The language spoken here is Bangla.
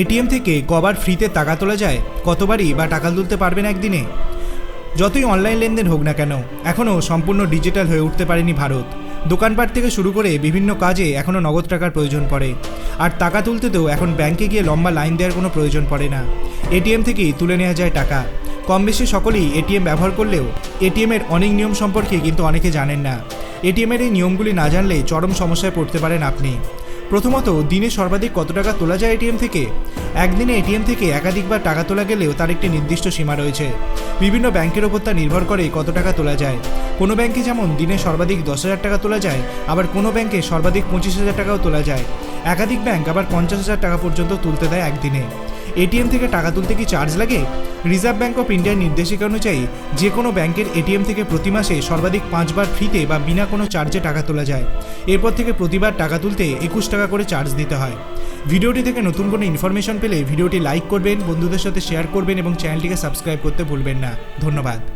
এটিএম থেকে কবার ফ্রিতে টাকা তোলা যায়, কতবারই বা টাকা তুলতে পারবেন একদিনে? যতই অনলাইন লেনদেন হোক না কেন এখনও সম্পূর্ণ ডিজিটাল হয়ে উঠতে পারেনি ভারত। দোকানপাট থেকে শুরু করে বিভিন্ন কাজে এখনও নগদ টাকার প্রয়োজন পড়ে। আর টাকা তুলতেতেও এখন ব্যাংকে গিয়ে লম্বা লাইন দেওয়ার কোনো প্রয়োজন পড়ে না। এটিএম থেকেই তুলে নেওয়া যায় টাকা। কম বেশি সকলেই এটিএম ব্যবহার করলেও এটিএমের অনেক নিয়ম সম্পর্কে কিন্তু অনেকে জানেন না। এটিএমের এই নিয়মগুলি না জানলে চরম সমস্যায় পড়তে পারেন আপনি। প্রথমত, দিনে সর্বাধিক কত টাকা তোলা যায় এটিএম থেকে? একদিনে এটিএম থেকে একাধিকবার টাকা তোলা গেলেও তার একটি নির্দিষ্ট সীমা রয়েছে। বিভিন্ন ব্যাংকের ওপর তা নির্ভর করে কত টাকা তোলা যায়। কোনো ব্যাংকে যেমন দিনে সর্বাধিক দশ হাজার টাকা তোলা যায়, আবার কোনো ব্যাংকে সর্বাধিক পঁচিশ হাজার টাকাও তোলা যায়। একাধিক ব্যাংক আবার পঞ্চাশ হাজার টাকা পর্যন্ত তুলতে দেয় একদিনে। এটিএম থেকে টাকা তুলতে কি চার্জ লাগে? রিজার্ভ ব্যাঙ্ক অফ ইন্ডিয়ার নির্দেশিকা অনুযায়ী, যে কোনো ব্যাংকের এটিএম থেকে প্রতি মাসে সর্বাধিক পাঁচবার ফ্রিতে বা বিনা কোনো চার্জে টাকা তোলা যায়। এরপর থেকে প্রতিবার টাকা তুলতে একুশ টাকা করে চার্জ দিতে হয়। ভিডিওটি থেকে নতুন কোনো ইনফরমেশন পেলে ভিডিওটি লাইক করবেন, বন্ধুদের সাথে শেয়ার করবেন এবং চ্যানেলটিকে সাবস্ক্রাইব করতে ভুলবেন না। ধন্যবাদ।